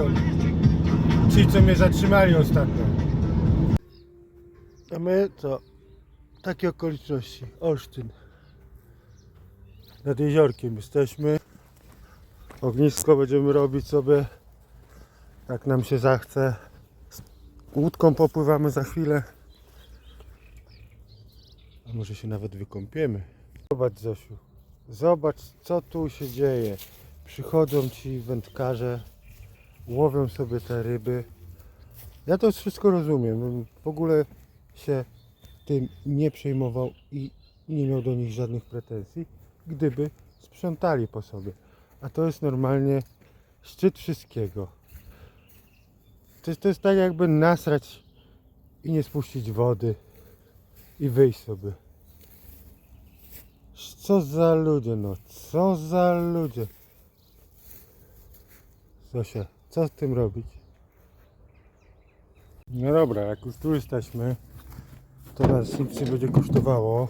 to ci, co mnie zatrzymali ostatnio. A my co? Takie okoliczności. Olsztyn. Nad jeziorkiem jesteśmy. Ognisko będziemy robić sobie. Jak nam się zachce. Łódką popływamy za chwilę. A może się nawet wykąpiemy. Zobacz Zosiu. Zobacz co tu się dzieje. Przychodzą ci wędkarze, łowią sobie te ryby. Ja to wszystko rozumiem. W ogóle się tym nie przejmował i nie miał do nich żadnych pretensji, gdyby sprzątali po sobie. A to jest normalnie szczyt wszystkiego. To jest, to jest tak jakby nasrać i nie spuścić wody i wyjść sobie. Co za ludzie, no, co za ludzie. Zosia, co z tym robić? No dobra, jak już tu jesteśmy, to nas nic nie będzie kosztowało,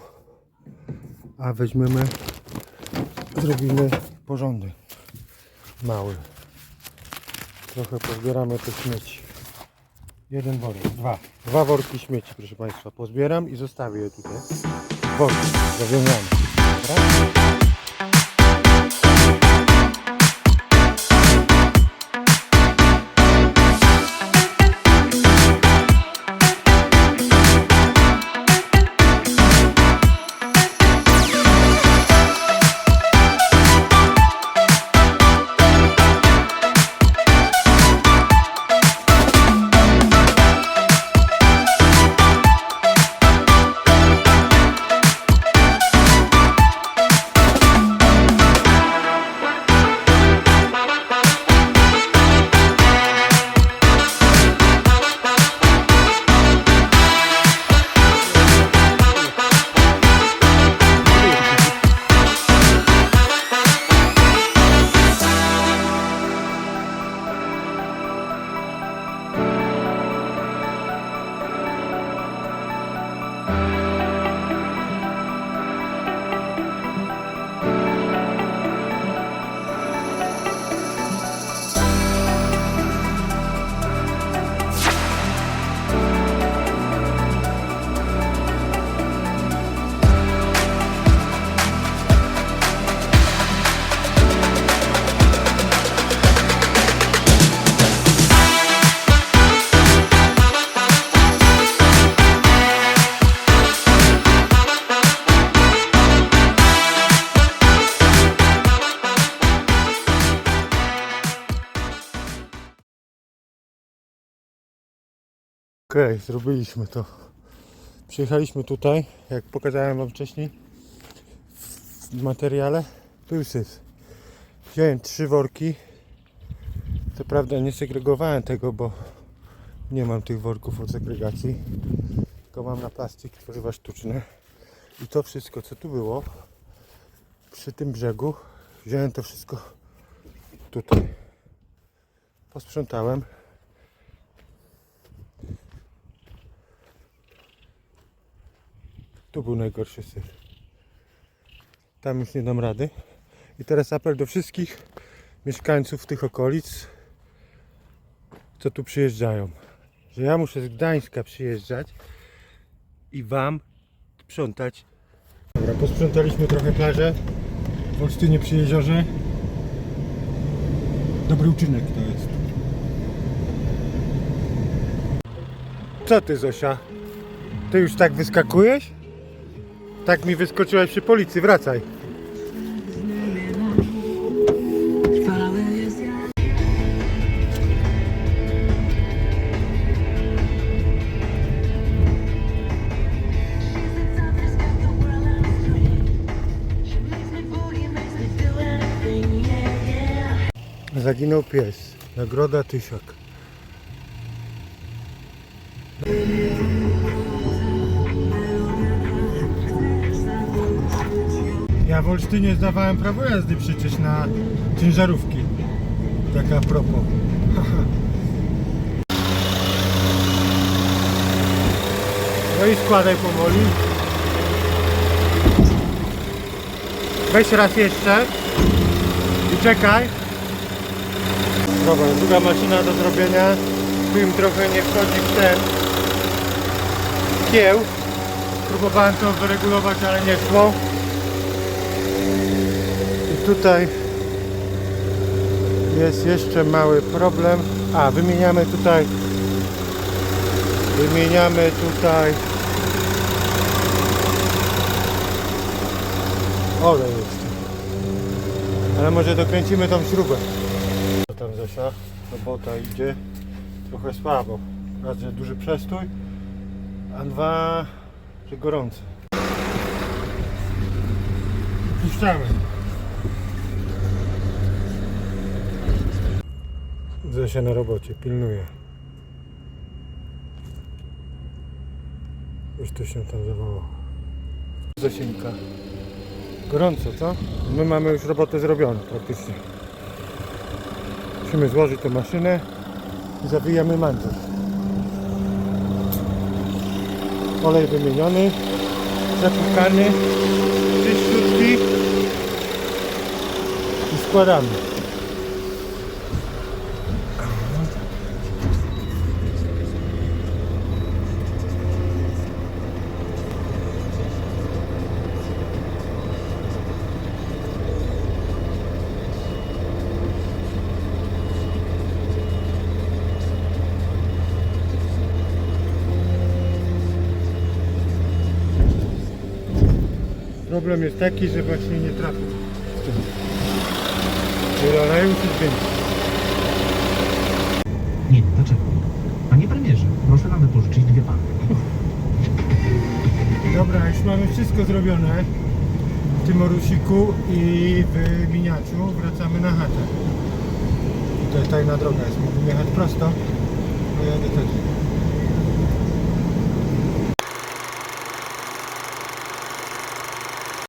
a weźmiemy, zrobimy porządek mały. Trochę pozbieramy te śmieci. Jeden worek, dwa. Dwa worki śmieci, proszę Państwa. Pozbieram i zostawię je tutaj. Worki zawiązane. Dobra? Okej, zrobiliśmy to. Przyjechaliśmy tutaj, jak pokazałem Wam wcześniej w materiale. Już jest. Wziąłem trzy worki. Co prawda nie segregowałem tego, bo nie mam tych worków od segregacji. Tylko mam na plastik tworzywa sztuczne. I to wszystko, co tu było przy tym brzegu, wziąłem to wszystko tutaj. Posprzątałem. Tu był najgorszy syf. Tam już nie dam rady. I teraz apel do wszystkich mieszkańców tych okolic, co tu przyjeżdżają. Że ja muszę z Gdańska przyjeżdżać i Wam sprzątać. Dobra, posprzątaliśmy trochę plażę w Olsztynie przy jeziorze. Dobry uczynek to jest. Co ty Zosia? Ty już tak wyskakujesz? Tak mi wyskoczyłaś przy policji, wracaj. Zaginął pies. Nagroda tysiak. Ja w Olsztynie zdawałem prawo jazdy przecież na ciężarówki. Taka propos. No i składaj powoli. Weź raz jeszcze. I czekaj. Dobra, druga maszyna do zrobienia. Tu im trochę nie wchodzi w ten kieł. Próbowałem to wyregulować, ale nie szło. I tutaj jest jeszcze mały problem. A, wymieniamy tutaj wymieniamy tutaj olej jeszcze. Ale może dokręcimy tą śrubę. Co tam Zosia? Robota idzie trochę słabo. Raz, że duży przestój, a dwa, że gorąco. Puszczamy. Zosia na robocie, pilnuje. Już to się tam zawołało. Zosieńka. Gorąco, co? My mamy już robotę zrobioną praktycznie. Musimy złożyć tę maszynę i zawijamy manżet. Olej wymieniony, zapukany, czyściutki i składamy. Problem jest taki, że właśnie nie trafił. Czy więcej? Nie, dlaczego? Panie premierze, proszę nam wypożyczyć dwie pany. Dobra, już mamy wszystko zrobione w tym orusiku i w miniaczu. Wracamy na chatę. Tutaj tajna droga jest. Musimy jechać prosto.